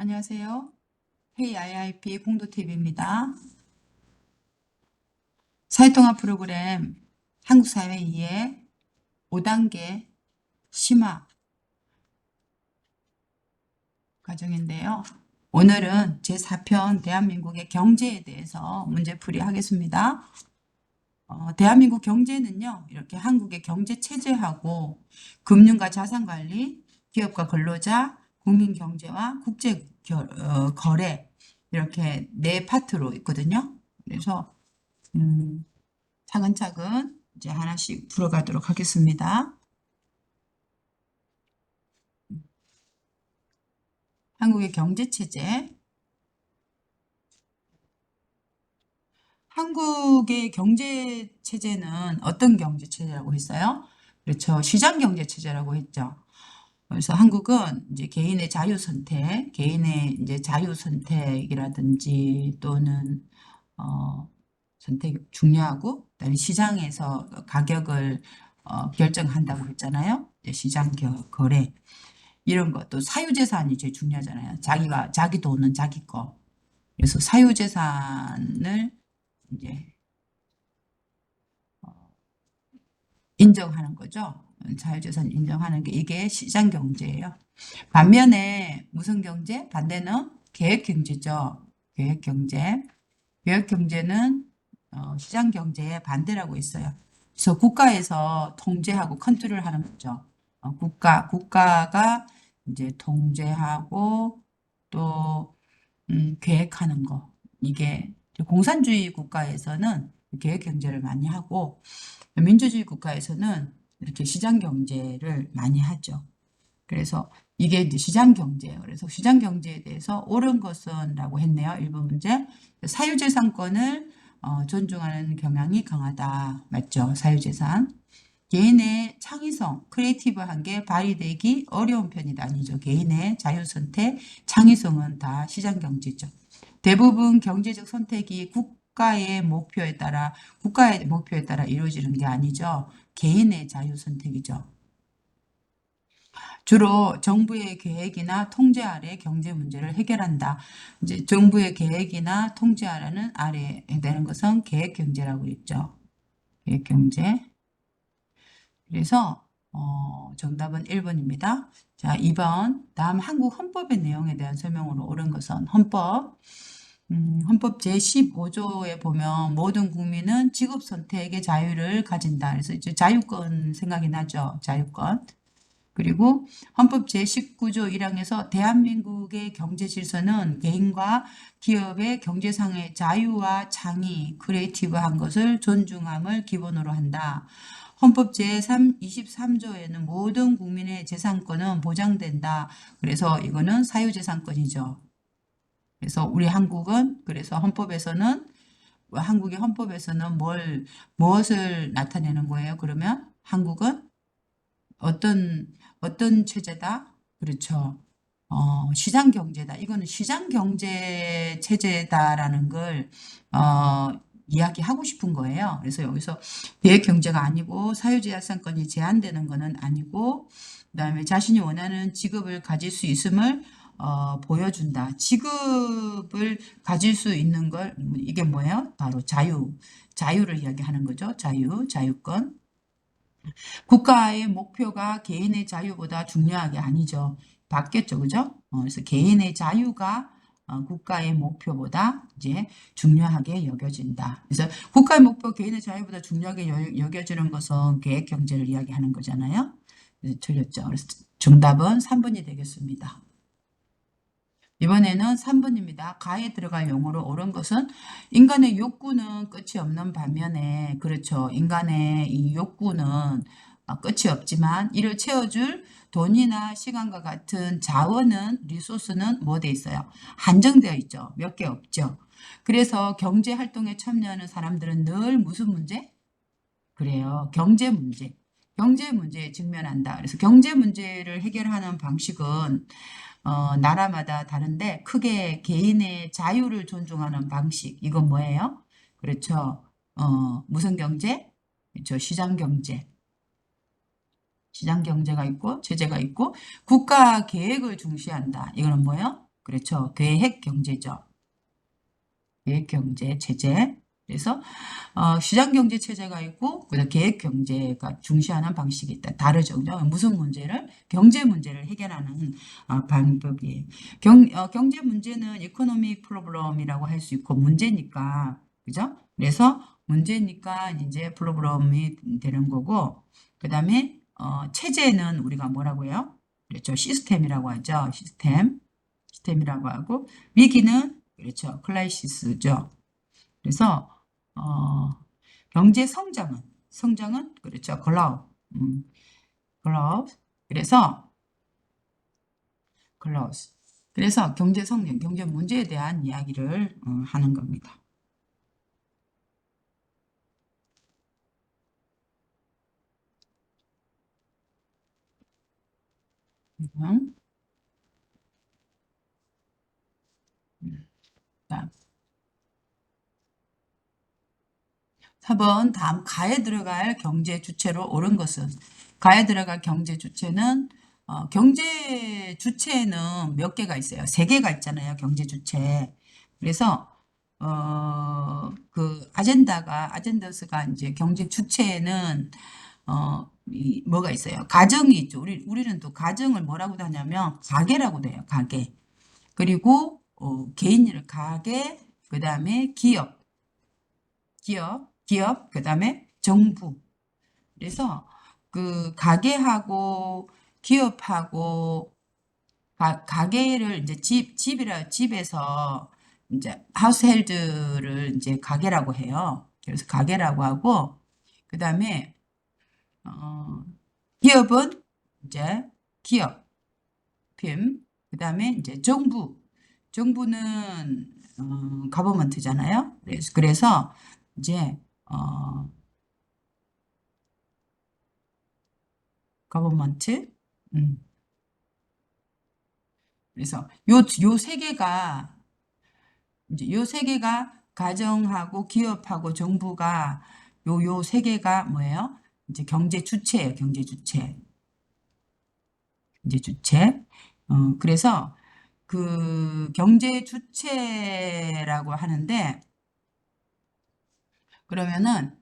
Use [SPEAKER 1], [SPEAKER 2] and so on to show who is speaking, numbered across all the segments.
[SPEAKER 1] 안녕하세요. KIIP 공도TV입니다. 사회통합 프로그램 한국사회 2의 5단계 심화 과정인데요. 오늘은 제4편 대한민국의 경제에 대해서 문제풀이 하겠습니다. 어, 대한민국 경제는요, 이렇게 한국의 경제 체제하고 금융과 자산관리, 기업과 근로자, 국민 경제와 국제 겨- 어, 거래 이렇게 네 파트로 있거든요. 그래서 음, 차근차근 이제 하나씩 풀어가도록 하겠습니다. 한국의 경제 체제. 한국의 경제 체제는 어떤 경제 체제라고 했어요? 그렇죠. 시장 경제 체제라고 했죠. 그래서 한국은 이제 개인의 자유 선택, 개인의 이제 자유 선택이라든지 또는 어 선택 중요하고 그다음에 시장에서 가격을 어 결정한다고 했잖아요. 시장 겨- 거래 이런 것도 사유재산이 제일 중요하잖아요. 자기가 자기 돈은 자기 거. 그래서 사유재산을 이제 어, 인정하는 거죠. 자유재산 인정하는 게 이게 시장 경제예요. 반면에 무슨 경제? 반대는 계획 경제죠. 계획 경제. 계획 경제는 어, 시장 경제의 반대라고 있어요. 그래서 국가에서 통제하고 컨트롤 하는 거죠. 어, 국가 국가가 이제 통제하고 또 음, 계획하는 거 이게 공산주의 국가에서는 계획 경제를 많이 하고 민주주의 국가에서는 이렇게 시장 경제를 많이 하죠. 그래서 이게 이제 시장 경제예요. 그래서 시장 경제에 대해서 옳은 것은 라고 했네요. 1번 문제. 사유재산권을 어, 존중하는 경향이 강하다. 맞죠? 사유재산. 개인의 창의성, 크리에이티브한 게 발휘되기 어려운 편이다. 아니죠. 개인의 자유선택, 창의성은 다 시장 경제죠. 대부분 경제적 선택이 국가의 목표에 따라, 국가의 목표에 따라 이루어지는 게 아니죠. 개인의 자유 선택이죠. 주로 정부의 계획이나 통제 아래 경제 문제를 해결한다. 이제 정부의 계획이나 통제 아래는 아래에 해당하는 것은 계획 경제라고 있죠. 계획 경제. 그래서 어, 정답은 1번입니다. 자, 2번. 다음 한국 헌법의 내용에 대한 설명으로 옳은 것은 헌법. 음, 헌법 제15조에 보면 모든 국민은 직업 선택의 자유를 가진다. 그래서 이제 자유권 생각이 나죠. 자유권. 그리고 헌법 제19조 1항에서 대한민국의 경제 질서는 개인과 기업의 경제상의 자유와 창의, 크리에이티브한 것을 존중함을 기본으로 한다. 헌법 제3, 23조에는 모든 국민의 재산권은 보장된다. 그래서 이거는 사유재산권이죠. 그래서 우리 한국은 그래서 헌법에서는 한국의 헌법에서는 뭘 무엇을 나타내는 거예요? 그러면 한국은 어떤 어떤 체제다? 그렇죠. 어, 시장 경제다. 이거는 시장 경제 체제다라는 걸 어, 이야기하고 싶은 거예요. 그래서 여기서 계획 경제가 아니고 사유재산권이 제한되는 거는 아니고 그다음에 자신이 원하는 직업을 가질 수 있음을 어, 보여준다. 직업을 가질 수 있는 걸 이게 뭐예요? 바로 자유, 자유를 이야기하는 거죠. 자유, 자유권. 국가의 목표가 개인의 자유보다 중요한 게 아니죠. 바뀌었죠, 그죠? 어, 그래서 개인의 자유가 어, 국가의 목표보다 이제 중요하게 여겨진다. 그래서 국가의 목표, 개인의 자유보다 중요하게 여, 여겨지는 것은 계획 경제를 이야기하는 거잖아요. 그래서 틀렸죠. 그래서 정답은 3번이 되겠습니다. 이번에는 3번입니다. 가에 들어갈 용어로 옳은 것은 인간의 욕구는 끝이 없는 반면에 그렇죠. 인간의 이 욕구는 어, 끝이 없지만 이를 채워줄 돈이나 시간과 같은 자원은 리소스는 뭐 돼 있어요? 한정되어 있죠. 몇 개 없죠. 그래서 경제 활동에 참여하는 사람들은 늘 무슨 문제? 그래요. 경제 문제. 경제 문제에 직면한다. 그래서 경제 문제를 해결하는 방식은 어, 나라마다 다른데 크게 개인의 자유를 존중하는 방식. 이건 뭐예요? 그렇죠. 어, 무슨 경제? 그렇죠. 시장 경제. 시장 경제가 있고 제재가 있고 국가 계획을 중시한다. 이거는 뭐예요? 그렇죠. 계획 경제죠. 계획 경제 체제. 그래서 어, 시장 경제 체제가 있고 그다음 계획 경제가 중시하는 방식이 있다. 다르죠. 그죠? 무슨 문제를 경제 문제를 해결하는 어, 방법이에요. 경, 어, 경제 문제는 이코노믹 프로블럼이라고 할 수 있고 문제니까 그죠? 그래서 문제니까 이제 프로블럼이 되는 거고 그 다음에 어, 체제는 우리가 뭐라고 해요? 그렇죠. 시스템이라고 하죠. 시스템. 시스템이라고 하고 위기는 그렇죠. 클라이시스죠. 그래서 어, 경제 성장은 성장은 그렇죠. 글라우. 음, 글라우. 그래서 글라우스. 그래서 경제 성장, 경제 문제에 대한 이야기를 어, 하는 겁니다. 음. 자, 4번 다음 가에 들어갈 경제 주체로 옳은 것은 가에 들어갈 경제 주체는 어, 경제 주체는 몇 개가 있어요. 세 개가 있잖아요. 경제 주체. 그래서 어, 그 아젠다가 아젠더스가 이제 경제 주체는 어, 이, 뭐가 있어요. 가정이 있죠. 우리 우리는 또 가정을 뭐라고 하냐면 가게라고 돼요. 가게. 그리고 어, 개인일 가게, 그 다음에 기업, 기업, 기업, 그 다음에 정부. 그래서 그 가게하고 기업하고 가, 가게를 이제 집, 집이라 집에서 이제 하우스헬드를 이제 가게라고 해요. 그래서 가게라고 하고 그 다음에 어, 기업은 이제 기업, 핌, 그 다음에 이제 정부, 정부는 어, 가버먼트잖아요. 그래서 그래서 이제 어, 가버먼트, 음. 그래서 요 요 세 개가 이제 요 세 개가 가정하고 기업하고 정부가 요 요 세 개가 뭐예요? 이제 경제 주체예요. 경제 주체. 경제 주체. 어, 그래서 그 경제 주체라고 하는데 그러면은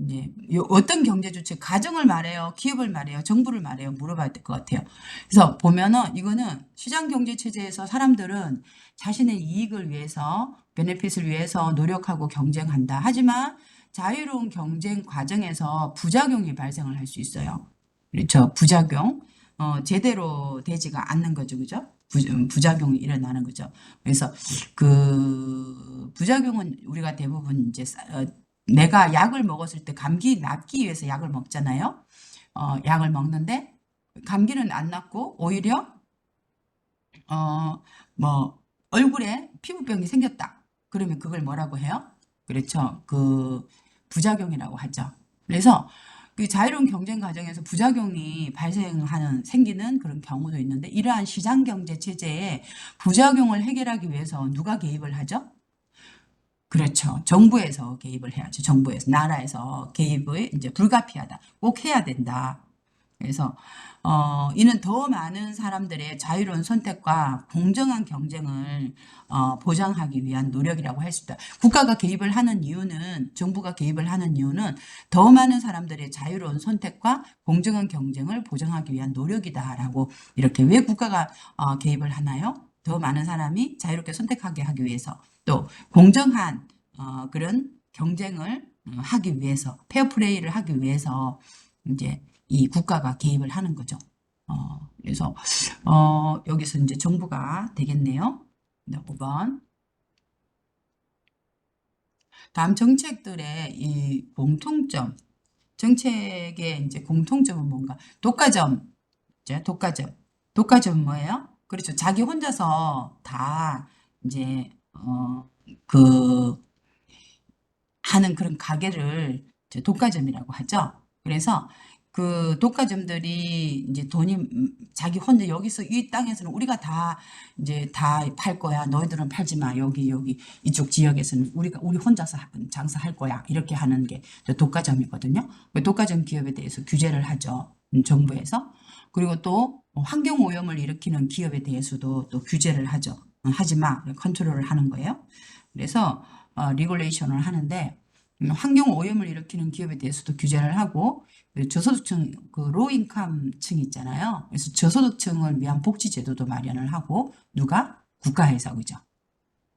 [SPEAKER 1] 이제 요 어떤 경제 주체 가정을 말해요 기업을 말해요 정부를 말해요 물어봐야 될 것 같아요. 그래서 보면은 이거는 시장 경제 체제에서 사람들은 자신의 이익을 위해서 베네핏을 위해서 노력하고 경쟁한다. 하지만 자유로운 경쟁 과정에서 부작용이 발생을 할 수 있어요. 그렇죠? 부작용. 어, 제대로 되지가 않는 거죠. 그죠? 부, 부작용이 일어나는 거죠. 그래서 그 부작용은 우리가 대부분 이제 어, 내가 약을 먹었을 때 감기 낫기 위해서 약을 먹잖아요. 어, 약을 먹는데 감기는 안 낫고 오히려 어, 뭐 얼굴에 피부병이 생겼다. 그러면 그걸 뭐라고 해요? 그렇죠. 그 부작용이라고 하죠. 그래서 그 자유로운 경쟁 과정에서 부작용이 발생하는 생기는 그런 경우도 있는데 이러한 시장 경제 체제에 부작용을 해결하기 위해서 누가 개입을 하죠? 그렇죠. 정부에서 개입을 해야죠. 정부에서 나라에서 개입을 이제 불가피하다. 꼭 해야 된다. 그래서 어, 이는 더 많은 사람들의 자유로운 선택과 공정한 경쟁을 어, 보장하기 위한 노력이라고 할 수 있다. 국가가 개입을 하는 이유는 정부가 개입을 하는 이유는 더 많은 사람들의 자유로운 선택과 공정한 경쟁을 보장하기 위한 노력이다라고 이렇게 왜 국가가 어, 개입을 하나요? 더 많은 사람이 자유롭게 선택하게 하기 위해서 또 공정한 어, 그런 경쟁을 어, 하기 위해서 페어플레이를 하기 위해서 이제 이 국가가 개입을 하는 거죠. 어, 그래서 어, 여기서 이제 정부가 되겠네요. 5번. 다음 정책들의 이 공통점, 정책의 이제 공통점은 뭔가? 독과점, 이제 독과점. 독과점 뭐예요? 그렇죠. 자기 혼자서 다 이제 어, 그 하는 그런 가게를 독과점이라고 하죠. 그래서 그 독과점들이 이제 돈이 음, 자기 혼자 여기서 이 땅에서는 우리가 다 이제 다 팔 거야. 너희들은 팔지 마. 여기 여기 이쪽 지역에서는 우리가 우리 혼자서 장사할 거야. 이렇게 하는 게 독과점이거든요. 그 독과점 기업에 대해서 규제를 하죠. 음, 정부에서. 그리고 또 환경 오염을 일으키는 기업에 대해서도 또 규제를 하죠. 하지 마. 컨트롤을 하는 거예요. 그래서 어, 리굴레이션을 하는데 음, 환경 오염을 일으키는 기업에 대해서도 규제를 하고 그 저소득층 그 로인컴층 있잖아요. 그래서 저소득층을 위한 복지 제도도 마련을 하고 누가 국가에서 그죠.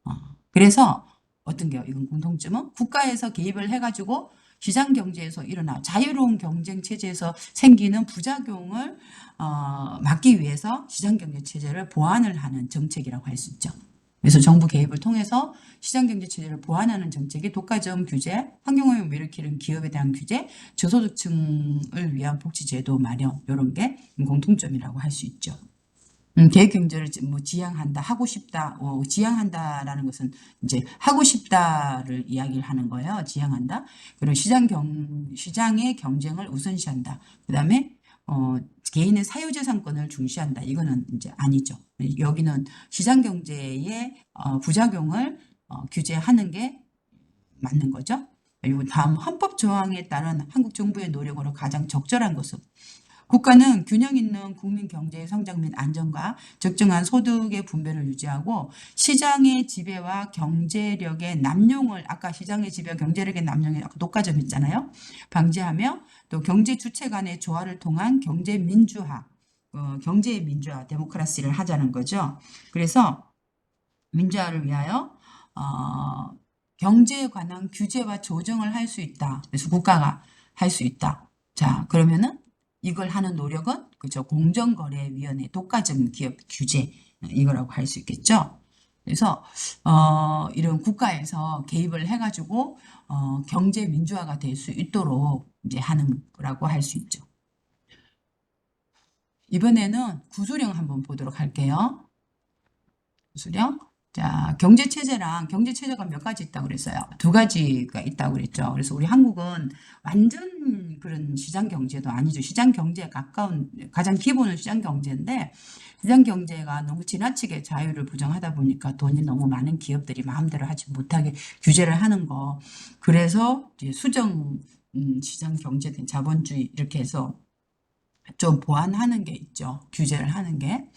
[SPEAKER 1] 어, 그래서 어떤 게요? 이건 공통점은 국가에서 개입을 해가지고 시장 경제에서 일어나 자유로운 경쟁 체제에서 생기는 부작용을 어, 막기 위해서 시장 경제 체제를 보완을 하는 정책이라고 할 수 있죠. 그래서 정부 개입을 통해서 시장 경제 체제를 보완하는 정책이 독과점 규제, 환경오염을 일으키는 기업에 대한 규제, 저소득층을 위한 복지 제도 마련 이런 게 공통점이라고 할 수 있죠. 음, 계획 경제를 지- 뭐 지향한다, 하고 싶다, 어, 지향한다라는 것은 이제 하고 싶다를 이야기를 하는 거예요. 지향한다. 그리고 시장 경 시장의 경쟁을 우선시한다. 그 다음에 어, 개인의 사유재산권을 중시한다. 이거는 이제 아니죠. 여기는 시장 경제의 어, 부작용을 어, 규제하는 게 맞는 거죠. 그리고 다음 헌법 조항에 따른 한국 정부의 노력으로 가장 적절한 것은 국가는 균형 있는 국민 경제의 성장 및 안정과 적정한 소득의 분배를 유지하고 시장의 지배와 경제력의 남용을 아까 시장의 지배와 경제력의 아까 독과점 있잖아요. 방지하며 또 경제 주체 간의 조화를 통한 경제 민주화, 어, 경제의 민주화, 데모크라시를 하자는 거죠. 그래서 민주화를 위하여 어, 경제에 관한 규제와 조정을 할 수 있다. 그래서 국가가 할 수 있다. 자, 그러면은 이걸 하는 노력은 그죠 공정거래위원회 독과점 기업 규제 이거라고 할 수 있겠죠. 그래서 어, 이런 국가에서 개입을 해가지고 어, 경제 민주화가 될 수 있도록 이제 하는 거라고 할 수 있죠. 이번에는 구조령 한번 보도록 할게요. 구조령. 자, 경제 체제랑 경제 체제가 몇 가지 있다고 그랬어요. 두 가지가 있다고 그랬죠. 그래서 우리 한국은 완전 그런 시장 경제도 아니죠. 시장 경제에 가까운 가장 기본은 시장 경제인데 시장 경제가 너무 지나치게 자유를 부정하다 보니까 돈이 너무 많은 기업들이 마음대로 하지 못하게 규제를 하는 거. 그래서 이제 수정 음, 시장 경제 된 자본주의 이렇게 해서 좀 보완하는 게 있죠. 규제를 하는 게.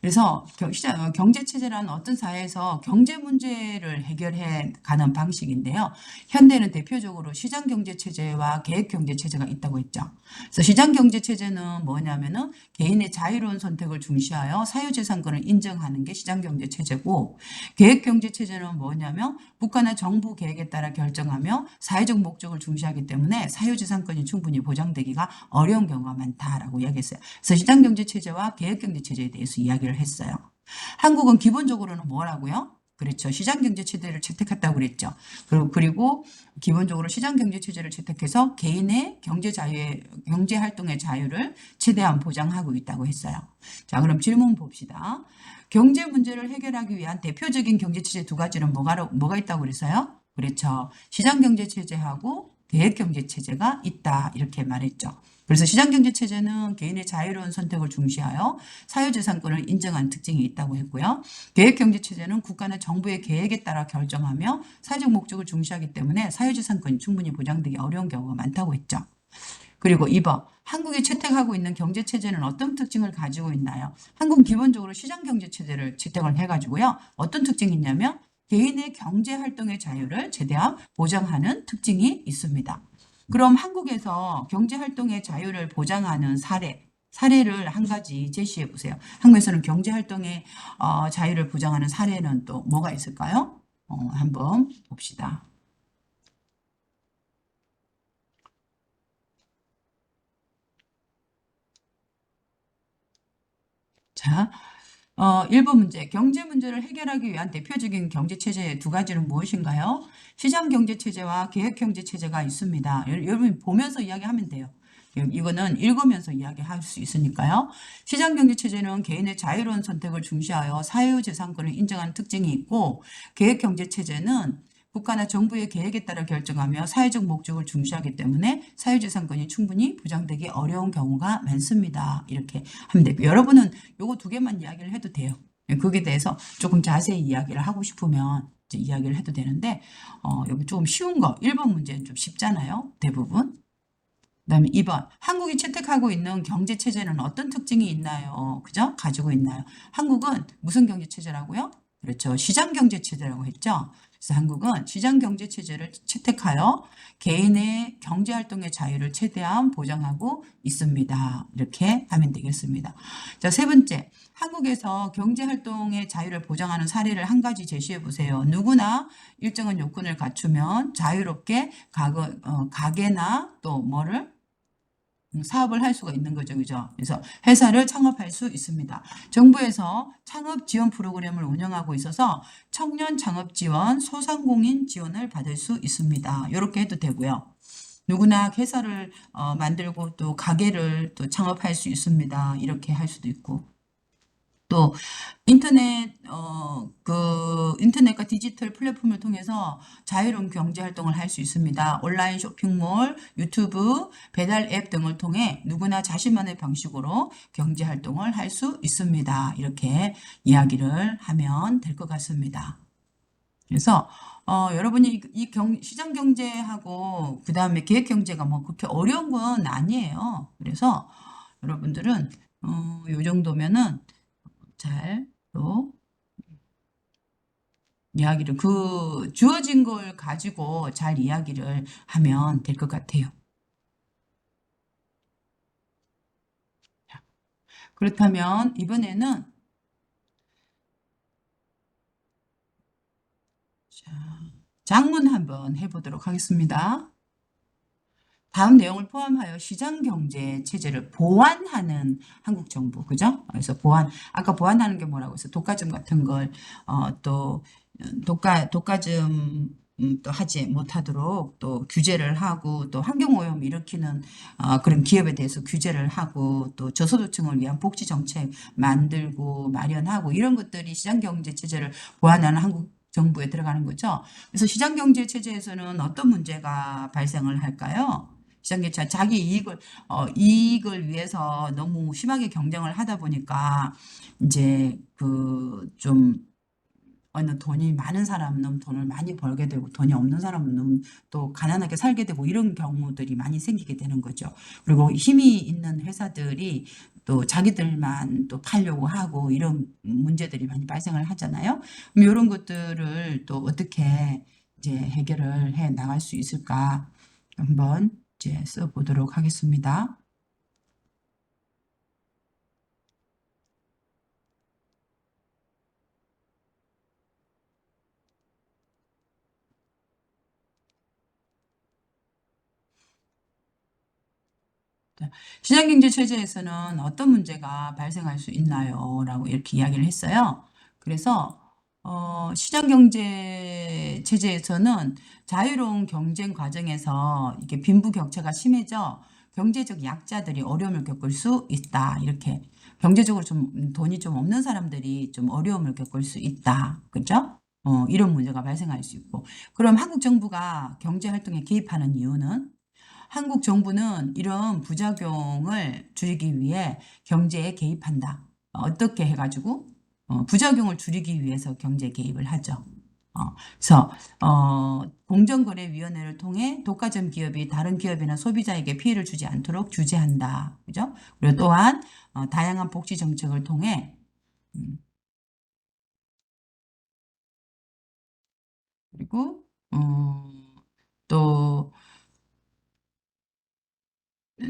[SPEAKER 1] 그래서 어, 경제 체제라는 어떤 사회에서 경제 문제를 해결해 가는 방식인데요. 현대는 대표적으로 시장 경제 체제와 계획 경제 체제가 있다고 했죠. 그래서 시장 경제 체제는 뭐냐면은 개인의 자유로운 선택을 중시하여 사유재산권을 인정하는 게 시장 경제 체제고 계획 경제 체제는 뭐냐면 국가나 정부 계획에 따라 결정하며 사회적 목적을 중시하기 때문에 사유재산권이 충분히 보장되기가 어려운 경우가 많다라고 이야기했어요. 그래서 시장 경제 체제와 계획 경제 체제에 대해서 이야기를 했어요. 한국은 기본적으로는 뭐라고요? 그렇죠. 시장 경제 체제를 채택했다고 그랬죠. 그리고, 그리고 기본적으로 시장 경제 체제를 채택해서 개인의 경제 자유의 경제 활동의 자유를 최대한 보장하고 있다고 했어요. 자, 그럼 질문 봅시다. 경제 문제를 해결하기 위한 대표적인 경제 체제 두 가지는 뭐가 뭐가 있다고 그랬어요? 그렇죠. 시장 경제 체제하고 계획 경제 체제가 있다 이렇게 말했죠. 그래서 시장 경제 체제는 개인의 자유로운 선택을 중시하여 사유재산권을 인정한 특징이 있다고 했고요. 계획 경제 체제는 국가나 정부의 계획에 따라 결정하며 사회적 목적을 중시하기 때문에 사유재산권이 충분히 보장되기 어려운 경우가 많다고 했죠. 그리고 2번 한국이 채택하고 있는 경제 체제는 어떤 특징을 가지고 있나요? 한국은 기본적으로 시장 경제 체제를 채택을 해가지고요. 어떤 특징이 있냐면 개인의 경제 활동의 자유를 최대한 보장하는 특징이 있습니다. 그럼 한국에서 경제 활동의 자유를 보장하는 사례 사례를 한 가지 제시해 보세요. 한국에서는 경제 활동의 어, 자유를 보장하는 사례는 또 뭐가 있을까요? 어, 한번 봅시다. 자, 어, 1번 문제. 경제 문제를 해결하기 위한 대표적인 경제 체제의 두 가지는 무엇인가요? 시장 경제 체제와 계획 경제 체제가 있습니다. 여- 여러분 보면서 이야기하면 돼요. 이거는 읽으면서 이야기할 수 있으니까요. 시장 경제 체제는 개인의 자유로운 선택을 중시하여 사유 재산권을 인정하는 특징이 있고 계획 경제 체제는 국가나 정부의 계획에 따라 결정하며 사회적 목적을 중시하기 때문에 사유재산권이 충분히 보장되기 어려운 경우가 많습니다. 이렇게 하면 되고 여러분은 요거 두 개만 이야기를 해도 돼요. 거기에 대해서 조금 자세히 이야기를 하고 싶으면 이야기를 해도 되는데 어, 여기 조금 쉬운 거 1번 문제는 좀 쉽잖아요. 대부분. 그다음에 2번 한국이 채택하고 있는 경제 체제는 어떤 특징이 있나요? 그죠? 가지고 있나요? 한국은 무슨 경제 체제라고요? 그렇죠. 시장 경제 체제라고 했죠. 그래서 한국은 시장 경제 체제를 채택하여 개인의 경제 활동의 자유를 최대한 보장하고 있습니다. 이렇게 하면 되겠습니다. 자, 세 번째. 한국에서 경제 활동의 자유를 보장하는 사례를 한 가지 제시해 보세요. 누구나 일정한 요건을 갖추면 자유롭게 가게, 어, 가게나 또 뭐를 음, 사업을 할 수가 있는 거죠. 그죠? 그래서 회사를 창업할 수 있습니다. 정부에서 창업 지원 프로그램을 운영하고 있어서 청년 창업 지원, 소상공인 지원을 받을 수 있습니다. 이렇게 해도 되고요. 누구나 회사를 어, 만들고 또 가게를 또 창업할 수 있습니다. 이렇게 할 수도 있고. 또 인터넷 어 그 인터넷과 디지털 플랫폼을 통해서 자유로운 경제 활동을 할 수 있습니다. 온라인 쇼핑몰, 유튜브, 배달 앱 등을 통해 누구나 자신만의 방식으로 경제 활동을 할 수 있습니다. 이렇게 이야기를 하면 될 것 같습니다. 그래서 어, 여러분이 이, 이 경, 시장 경제하고 그 다음에 기획 경제가 뭐 그렇게 어려운 건 아니에요. 그래서 여러분들은 어, 요 정도면은 잘 또 이야기를 그 주어진 걸 가지고 잘 이야기를 하면 될 것 같아요. 자, 그렇다면 이번에는 자, 장문 한번 해보도록 하겠습니다. 다음 내용을 포함하여 시장 경제 체제를 보완하는 한국 정부, 그죠? 그래서 보완, 아까 보완하는 게 뭐라고 해서 독과점 같은 걸, 어, 또, 독과, 독과점, 음, 또 하지 못하도록 또 규제를 하고 또 환경오염 일으키는 어, 그런 기업에 대해서 규제를 하고 또 저소득층을 위한 복지 정책 만들고 마련하고 이런 것들이 시장 경제 체제를 보완하는 한국 정부에 들어가는 거죠. 그래서 시장 경제 체제에서는 어떤 문제가 발생을 할까요? 시장경제 자기 이익을 어, 이익을 위해서 너무 심하게 경쟁을 하다 보니까 이제 그 좀 어느 돈이 많은 사람은 돈을 많이 벌게 되고 돈이 없는 사람은 또 가난하게 살게 되고 이런 경우들이 많이 생기게 되는 거죠. 그리고 힘이 있는 회사들이 또 자기들만 또 팔려고 하고 이런 문제들이 많이 발생을 하잖아요. 그럼 이런 것들을 또 어떻게 이제 해결을 해 나갈 수 있을까 한번 이제 써보도록 하겠습니다. 시장경제 체제에서는 어떤 문제가 발생할 수 있나요? 라고 이렇게 이야기를 했어요. 그래서 어, 시장경제 체제에서는 자유로운 경쟁 과정에서 이게 빈부 격차가 심해져 경제적 약자들이 어려움을 겪을 수 있다. 이렇게 경제적으로 좀 돈이 좀 없는 사람들이 좀 어려움을 겪을 수 있다. 그죠? 어, 이런 문제가 발생할 수 있고. 그럼 한국 정부가 경제 활동에 개입하는 이유는 한국 정부는 이런 부작용을 줄이기 위해 경제에 개입한다. 어떻게 해가지고 어, 부작용을 줄이기 위해서 경제 개입을 하죠. 어, 그래서 어, 공정거래위원회를 통해 독과점 기업이 다른 기업이나 소비자에게 피해를 주지 않도록 규제한다. 그죠? 그리고 또한 어, 다양한 복지 정책을 통해 음, 그리고 어, 또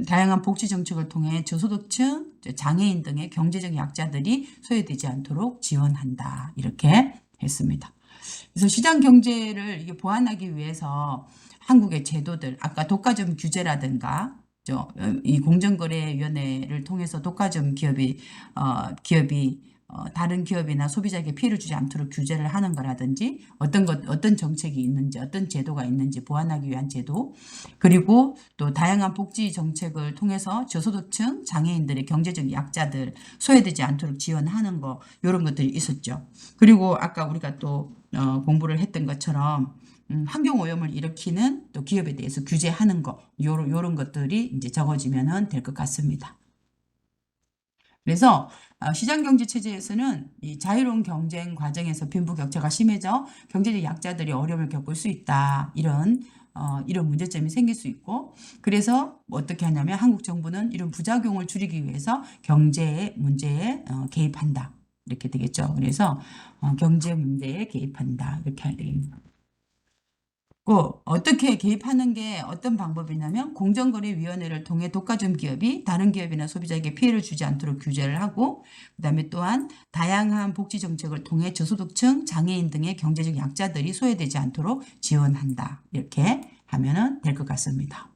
[SPEAKER 1] 다양한 복지 정책을 통해 저소득층, 장애인 등의 경제적 약자들이 소외되지 않도록 지원한다. 이렇게 했습니다. 그래서 시장 경제를 이게 보완하기 위해서 한국의 제도들, 아까 독과점 규제라든가 이 공정거래위원회를 통해서 독과점 기업이 어, 기업이 어, 다른 기업이나 소비자에게 피해를 주지 않도록 규제를 하는 거라든지 어떤 것 어떤 정책이 있는지 어떤 제도가 있는지 보완하기 위한 제도 그리고 또 다양한 복지 정책을 통해서 저소득층 장애인들의 경제적 약자들 소외되지 않도록 지원하는 거 이런 것들이 있었죠. 그리고 아까 우리가 또 어, 공부를 했던 것처럼 음, 환경 오염을 일으키는 또 기업에 대해서 규제하는 거 요런 요런 것들이 이제 적어지면은 될 것 같습니다. 그래서 어, 시장 경제 체제에서는 이 자유로운 경쟁 과정에서 빈부격차가 심해져 경제적 약자들이 어려움을 겪을 수 있다. 이런 어, 이런 문제점이 생길 수 있고 그래서 어떻게 하냐면 한국 정부는 이런 부작용을 줄이기 위해서 경제 문제에 어, 개입한다. 이렇게 되겠죠. 그래서 어, 경제 문제에 개입한다 이렇게 해야 되겠네요. 꼭 어떻게 개입하는 게 어떤 방법이냐면 공정거래위원회를 통해 독과점 기업이 다른 기업이나 소비자에게 피해를 주지 않도록 규제를 하고 그다음에 또한 다양한 복지 정책을 통해 저소득층, 장애인 등의 경제적 약자들이 소외되지 않도록 지원한다. 이렇게 하면은 될 것 같습니다.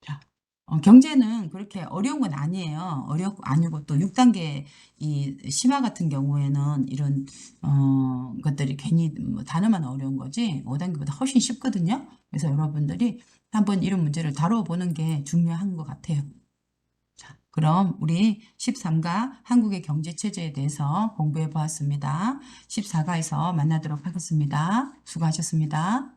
[SPEAKER 1] 자, 어, 경제는 그렇게 어려운 건 아니에요. 어렵고 아니고 또 6단계 이 심화 같은 경우에는 이런 어, 것들이 괜히 뭐 단어만 어려운 거지 5단계보다 훨씬 쉽거든요. 그래서 여러분들이 한번 이런 문제를 다뤄보는 게 중요한 것 같아요. 자, 그럼 우리 13가 한국의 경제 체제에 대해서 공부해 보았습니다. 14가에서 만나도록 하겠습니다. 수고하셨습니다.